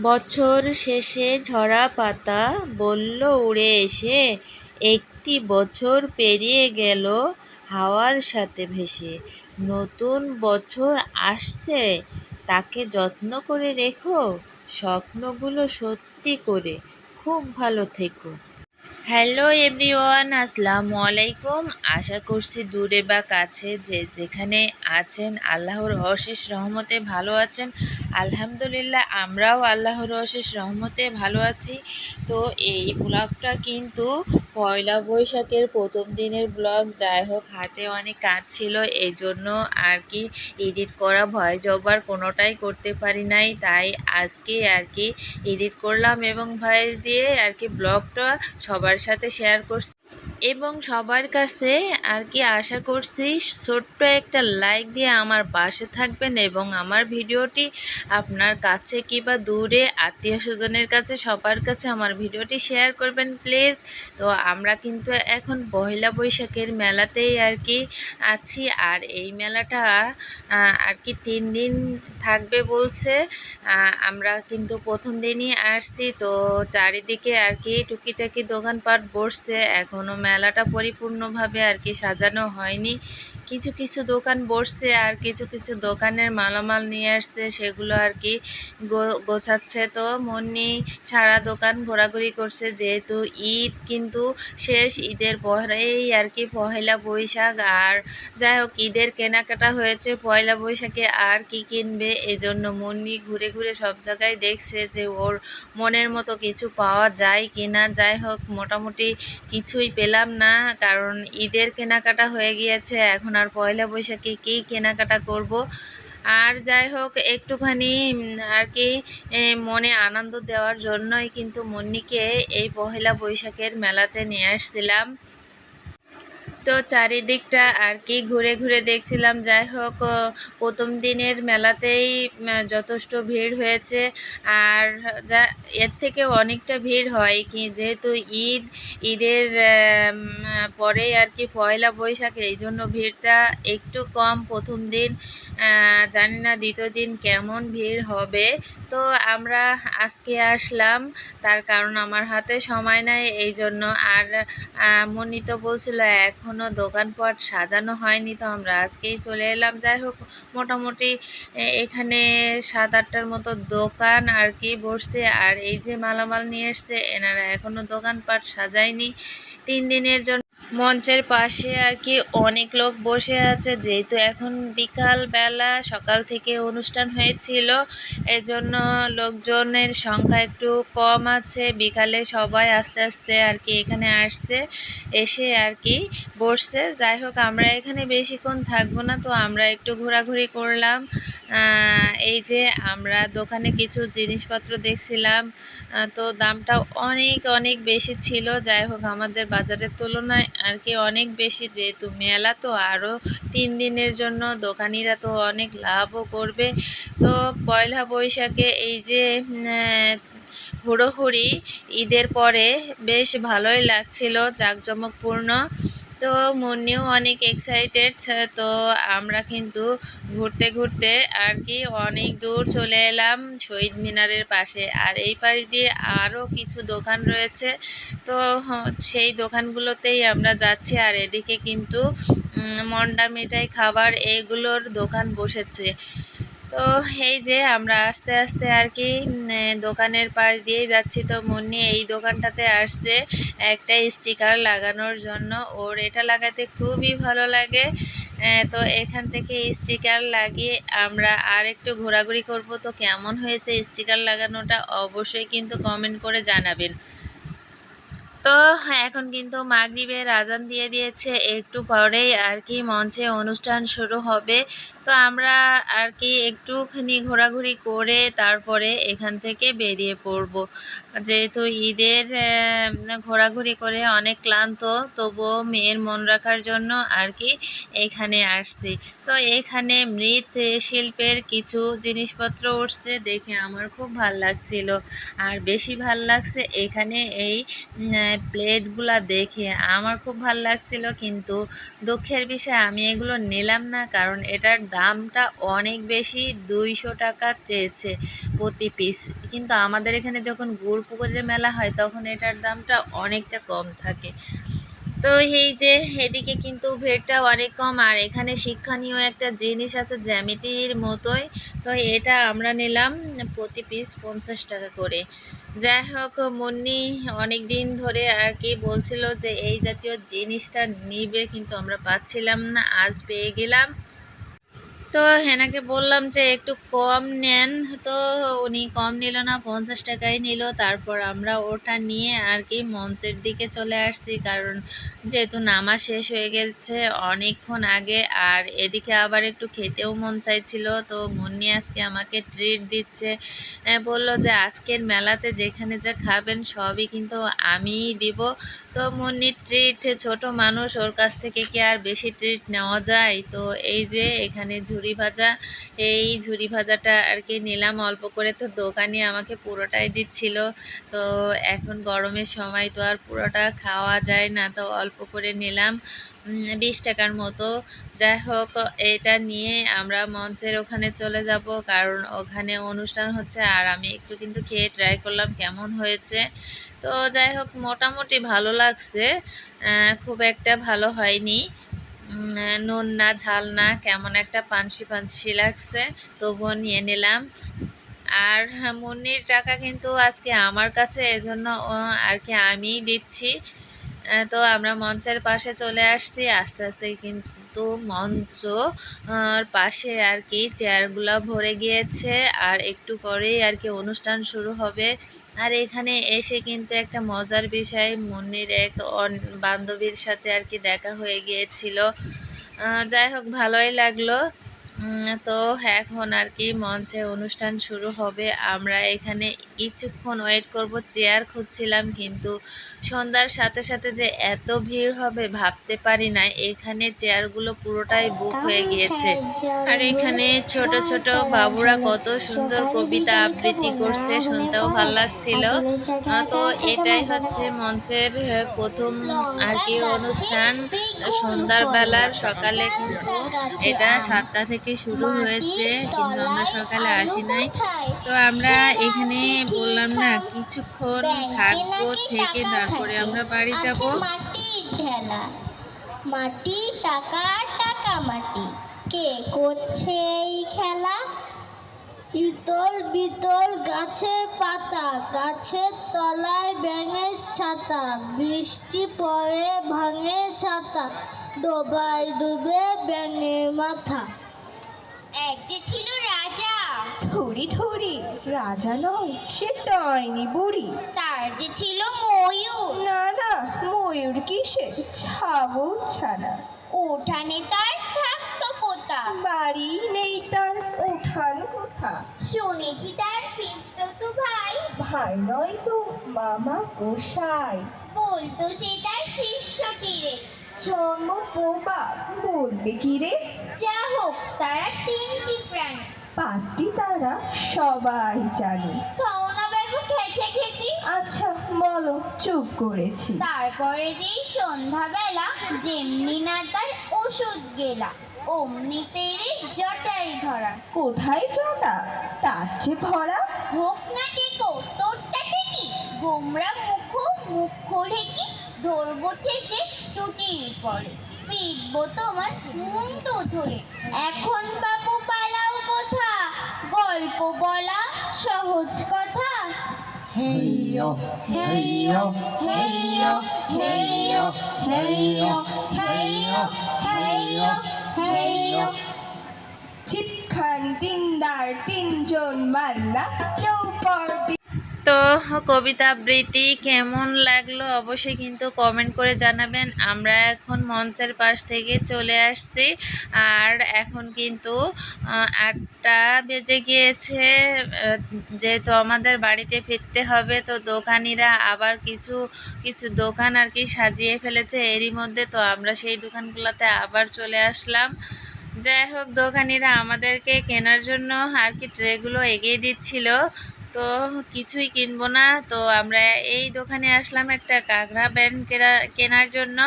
বছর শেষে ঝরা পাতা বলল, উড়ে এসে একটি বছর পেরিয়ে গেল হাওয়ার সাথে ভেসে। নতুন বছর আসছে, তাকে যত্ন করে রেখো। স্বপ্নগুলো সত্যি করে, খুব ভালো থেকো। হ্যালো এভরিওয়ান আসসালামু আলাইকুম। আশা করছি দূরে বা কাছে যে যেখানে আছেন, আল্লাহর অশেষ রহমতে ভালো আছেন। আলহামদুলিল্লাহ, আমরাও আল্লাহর অশেষ রহমতে ভালো আছি। তো এই ব্লগটা কিন্তু পয়লা বৈশাখের প্রথম দিনের ব্লগ। যাই হোক, হাতে অনেক কাজ ছিল এই জন্য আর কি এডিট করা ভয়েস ওভার কোনোটাই করতে পারি নাই। তাই আজকে আর কি এডিট করলাম এবং ভয়েস দিয়ে আর কি ব্লগটা সবার সাথে শেয়ার করছি এবং সবার কাছে আর কি আশা করছি ছোট্ট একটা লাইক দিয়ে আমার পাশে থাকবেন এবং আমার ভিডিওটি আপনার কাছে কিংবা দূরে আত্মীয় স্বজনের কাছে, সবার কাছে আমার ভিডিওটি শেয়ার করবেন প্লিজ তো আমরা কিন্তু এখন পয়লা বৈশাখের মেলাতেই আর কি আছি আর এই মেলাটা আর কি তিন দিন থাকবে বলছে। আমরা কিন্তু প্রথম দিনই আসছি তো চারিদিকে আর কি টুকিটাকি দোকানপাট বসছে এখনও মেলাটা পরিপূর্ণভাবে আর কি সাজানো হয়নি। কিছু কিছু দোকান বসছে আর কিছু কিছু দোকানের মালামাল নিয়ে আসছে, সেগুলো আর কি গোছাচ্ছে। তো মন্নি সারা দোকান ঘোরাঘুরি করছে, যেহেতু ঈদ কিন্তু শেষ, ঈদের পরেই আর কি পহেলা বৈশাখ। আর যাই হোক, ঈদের কেনাকাটা হয়েছে পয়লা বৈশাখে, আর কি কিনবে এজন্য মন্নি ঘুরে ঘুরে সব জায়গায় দেখছে যে ওর মনের মতো কিছু পাওয়া যায় কি না যাই হোক, মোটামুটি কিছুই পেলাম না, কারণ ঈদের কেনাকাটা হয়ে গিয়েছে, এখন আর পয়লা বৈশাখে কী কেনাকাটা করব। আর যাই হোক, একটুখানি আর কি মনে আনন্দ দেওয়ার জন্যই কিন্তু মন্নিকে এই পহেলা বৈশাখের মেলাতে নিয়ে আসছিলাম। তো চারিদিকটা আর কি ঘুরে ঘুরে দেখছিলাম। যাই হোক প্রথম দিনের মেলাতেই যথেষ্ট ভিড় হয়েছে। আর যা, এর থেকে অনেকটা ভিড় হয় কি, যেহেতু ঈদ, ঈদের পরে আর কি পয়লা বৈশাখে, এই জন্য ভিড়টা একটু কম প্রথম দিন। জানি না দ্বিতীয় দিন কেমন ভিড় হবে। তো আমরা আজকে আসলাম, তার কারণ আমার হাতে সময় নাই এই জন্য আর মনি তো বলছিল এখনও দোকানপাট সাজানো হয়নি, তো আমরা আজকেই চলে এলাম। যাই হোক, মোটামুটি এখানে সাত আটটার মতো দোকান আর কি বসছে। আর এই যে মালামাল নিয়ে এসছে, এনারা এখনও দোকানপাট সাজায়নি। তিন দিনের জন্য মঞ্চের পাশে আর কি অনেক লোক বসে আছে। যেহেতু এখন বিকাল বেলা, সকাল থেকে অনুষ্ঠান হয়েছিল, এজন্য লোকজনের সংখ্যা একটু কম আছে। বিকালে সবাই আস্তে আস্তে আর কি এখানে আসছে, এসে আর কি বসছে। যাই হোক, আমরা এখানে বেশিক্ষণ থাকব না, তো আমরা একটু ঘোরাঘুরি করলাম। এই যে আমরা দোকানে কিছু জিনিসপত্র দেখছিলাম তো দামটা অনেক অনেক বেশি ছিল। যাই হোক, আমাদের বাজারের তুলনায় আর কি অনেক বেশি, যেহেতু মেলা তো আরও তিন দিনের জন্য দোকানিরা তো অনেক লাভও করবে। তো পয়লা বৈশাখে এই যে হুড়োহুড়ি ঈদের পরে বেশ ভালোই লাগছিল, জাঁকজমকপূর্ণ। তো মনেও অনেক এক্সাইটেড তো আমরা কিন্তু ঘুরতে ঘুরতে আর কি অনেক দূর চলে এলাম শহীদ মিনারের পাশে। আর এই পাশ দিয়ে আরও কিছু দোকান রয়েছে। তো সেই দোকানগুলোতেই আমরা যাচ্ছি। আর এদিকে কিন্তু মন্ডা মিঠাই খাবার এইগুলোর দোকান বসেছে। তো এই যে আমরা আস্তে আস্তে আর কি দোকানের পাশ দিয়েই যাচ্ছি। তো মুন্নি এই দোকানটাতে আসছে একটা স্টিকার লাগানোর জন্য। ওর এটা লাগাতে খুবই ভালো লাগে। তো এখান থেকে স্টিকার লাগিয়ে আমরা আর একটু ঘোরাঘুরি করব। তো কেমন হয়েছে স্টিকার লাগানোটা অবশ্যই কিন্তু কমেন্ট করে জানাবেন। তো এখন কিন্তু মাগরিবের আজান দিয়ে দিয়েছে, একটু পরেই আর কি মঞ্চে অনুষ্ঠান শুরু হবে। তো আমরা আর কি একটুখানি ঘোরাঘুরি করে তারপরে এখান থেকে বেরিয়ে পড়ব। যেহেতু ঈদের ঘোরাঘুরি করে অনেক ক্লান্ত, তবুও মেয়ের মন রাখার জন্য আর কি এখানে আসছি। তো এখানে মৃৎ শিল্পের কিছু জিনিসপত্র উঠছে, দেখে আমার খুব ভালো লাগছিল। আর বেশি ভালো লাগছে এখানে এই প্লেটগুলা দেখে। আমার খুব ভালো লাগছিল কিন্তু দুঃখের বিষয়, আমি এগুলো নিলাম না কারণ এটার দামটা অনেক বেশি, দুইশো টাকা চেয়েছে প্রতি পিস কিন্তু আমাদের এখানে যখন গুড় পুকুরের মেলা হয়, তখন এটার দামটা অনেকটা কম থাকে। তো এই যে, এদিকে কিন্তু ভিড়টা অনেক কম, আর এখানে শিক্ষণীয় একটা জিনিস আছে জ্যামিতির মতোই। তো এটা আমরা নিলাম প্রতি পিস পঞ্চাশ টাকা করে। যাই হোক, মুন্নি অনেক দিন ধরে আর কি বলছিল যে, এই জাতীয় জিনিসটা নিবে কিন্তু আমরা পাচ্ছিলাম না, আজ পেয়ে গেলাম। তো হেনাকে বললাম যে একটু কম নেন। তো উনি কম নিল না, পঞ্চাশ টাকাই নিল। তারপর আমরা ওটা নিয়ে আর কি মঞ্চের দিকে চলে আসছি। কারণ যেহেতু নামা শেষ হয়ে গেছে অনেকক্ষণ আগে, আর এদিকে আবার একটু খেতেও মন চাইছিল। তো মুন্নি আজকে আমাকে ট্রিট দিচ্ছে। বলল যে আজকের মেলাতে যেখানে যা খাবেন সবই কিন্তু আমিই দিব। তো মুন্নির ট্রিট ছোট মানুষ, ওর কাছ থেকে কি আর বেশি ট্রিট নেওয়া যায়? তো এই যে এখানে ঝুরি ভাজা, এই ঝুরি ভাজাটা আর কি নিলাম। অল্প করে তো দোকানি আমাকে পুরোটাই দিচ্ছিল। তো এখন গরমের সময় তো আর পুরোটা খাওয়া যায় না, তো অল্প করে নিলাম। বিশ টাকার মতো। যাই হোক, এটা নিয়ে আমরা মঞ্চের ওখানে চলে যাব, কারণ ওখানে অনুষ্ঠান হচ্ছে আর আমি একটু কিন্তু খেয়ে ট্রাই করলাম কেমন হয়েছে। তো যাই হোক, মোটামুটি ভালো লাগছে। খুব একটা ভালো হয়নি। নুন না, ঝাল না, কেমন একটা পানসি পানসি লাগছে, তবুও নিয়ে নিলাম। আর মুন্নির টাকা কিন্তু আজকে আমার কাছে, এজন্য আর কি আমিই দিচ্ছি। তো আমরা মঞ্চের পাশে চলে আসছি, আস্তে আস্তে কিন্তু মঞ্চ পাশে আর কি চেয়ারগুলো ভরে গিয়েছে আর একটু পরেই আর কি অনুষ্ঠান শুরু হবে। আর এখানে এসে কিন্তু একটা মজার বিষয়, মুন্নির এক বান্ধবীর সাথে আর কি দেখা হয়ে গিয়েছিল। যাই হোক, ভালোই লাগল। তো এখন আর কি মঞ্চে অনুষ্ঠান শুরু হবে। আমরা এখানে কিছুক্ষণ ওয়েট করব চেয়ার খুঁজছিলাম কিন্তু সন্ধ্যার সাথে সাথে যে এত ভিড় হবে ভাবতে পারি না। এখানে চেয়ারগুলো পুরোটাই বুক হয়ে গিয়েছে। আর এখানে ছোট ছোট বাবুরা কত সুন্দর কবিতা আবৃত্তি করছে শুনতেও ভালো লাগছিল। তো এটাই হচ্ছে মঞ্চের প্রথম আর কি অনুষ্ঠান। সন্ধ্যার বেলার সকালে কিন্তু এটা সাতটা থেকে শুরু হয়েছে। কিন্তু আমরা সকালে আসি নাই। তো আমরা এখানে বললাম না কিছুক্ষণ থাকব থেকে তারপরে আমরা বাড়ি যাব। মাটি টাকা টাকা মাটি। কে করছে এই খেলা? ইতল বিতল গাছে পাতা গাছের তলায় ব্যাঙের ছাতা বৃষ্টি পড়ে ভাঙে ছাতা ডোবায় ডুবে ব্যাঙের মাথা। এক যে ছিল রাজা। ধরি ধরি রাজা নয় সে ডাইনি বুড়ি। তার যে ছিল ময়ূর। না না ময়ূর কিসে ছাগল ছানা। উঠানে তার থাকতো পোতা। বাড়ি নেই তার উঠান কোথা শুনেছি তার পিস্তত ভাই। ভাই নয় তো মামা গোসাই। বলতো সে তার শিষ্যটিরে জন্ম বোবা বলবে কি রে যা হোক তারা তিনটি প্রাণী। পাঁচটি তারা সবাই জানে। বাবু খেচে খেচি। আচ্ছা বলো চুপ করেছি। তারপরে যেই সন্ধ্যাবেলা যেমনি না তার ওষুধ গেলা অমনি তেরে জটাই ধরা। কোথায় জটা? তার যে ভরা। হোক না টেকো তোরটা টেকি গোমরা মুখ মুখ ঢেকি ধরবো ঠেসে টুটির পরে। পিটবো তোমার মুন্ডু ধরে। এখন বাবু পালাও কোথা? গল্প বলা সহজ কথা। হেইয়ো হেইয়ো হেইয়ো হেইয়ো হেইয়ো হেইয়ো হেইয়ো হেইয়ো। চিপখান তিনদার তিনজন মাল্লা তো কবিতা আবৃত্তি কেমন লাগল অবশ্যই কিন্তু কমেন্ট করে জানাবেন। আমরা এখন মঞ্চের পাশ থেকে চলে আসছি। আর এখন কিন্তু আটটা বেজে গিয়েছে যেহেতু আমাদের বাড়িতে ফিরতে হবে, তো দোকানিরা আবার কিছু কিছু দোকান আর কি সাজিয়ে ফেলেছে এরই মধ্যে। তো আমরা সেই দোকানগুলোতে আবার চলে আসলাম। যাই হোক, দোকানিরা আমাদেরকে কেনার জন্য আর কি ট্রেগুলো এগিয়ে দিচ্ছিল। তো কিছুই কিনবো না। তো আমরা এই দোকানে আসলাম একটা কাঁকড়া ব্যান্ড কেনা কেনার জন্য।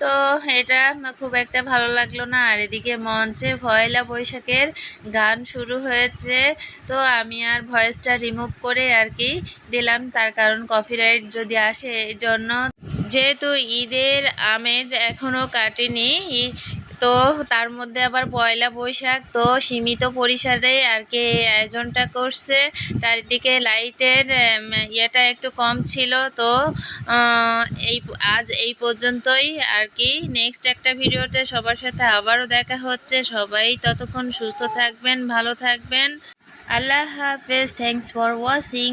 তো এটা খুব একটা ভালো লাগল না। আর এদিকে মঞ্চে পয়লা বৈশাখের গান শুরু হয়েছে। তো আমি আর ভয়েসটা রিমুভ করে আর কি দিলাম। তার কারণ কপিরাইট যদি আসে এই জন্য যেহেতু ঈদের আমেজ এখনও কাটেনি তো তার মধ্যে আবার পয়লা বৈশাখ, তো সীমিত পরিসরে আর কি আয়োজনটা করছে। চারিদিকে লাইটের ইয়েটা একটু কম ছিল, তো এই, আজ এই পর্যন্তই আর কি। নেক্সট একটা ভিডিওতে সবার সাথে আবারও দেখা হচ্ছে। সবাই ততক্ষণ সুস্থ থাকবেন, ভালো থাকবেন। আল্লাহ হাফেজ। Thanks for watching